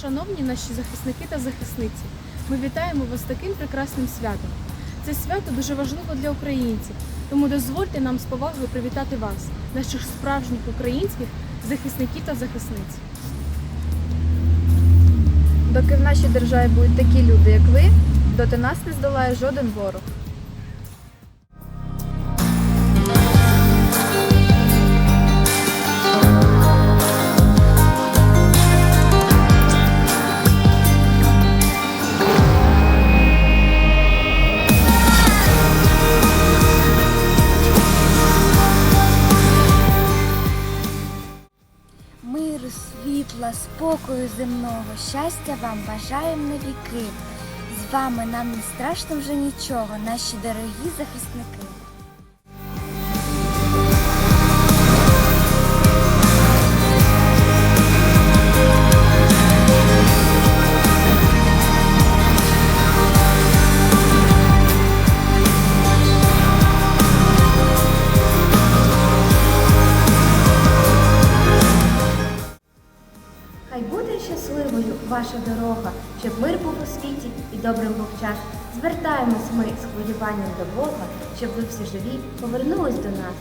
шановні наші захисники та захисниці, ми вітаємо вас з таким прекрасним святом. Це свято дуже важливо для українців, тому дозвольте нам з повагою привітати вас, наших справжніх українських захисників та захисниць. Доки в нашій державі будуть такі люди, як ви, доти нас не здолає жоден ворог. Миру, світла, спокою земного, щастя вам бажаємо на віки. З вами нам не страшно вже нічого, наші дорогі захисники. Хай буде щасливою ваша дорога, щоб мир був у світі і добрим був час. Звертаємось ми з хвилюванням до Бога, щоб ви всі живі повернулись до нас.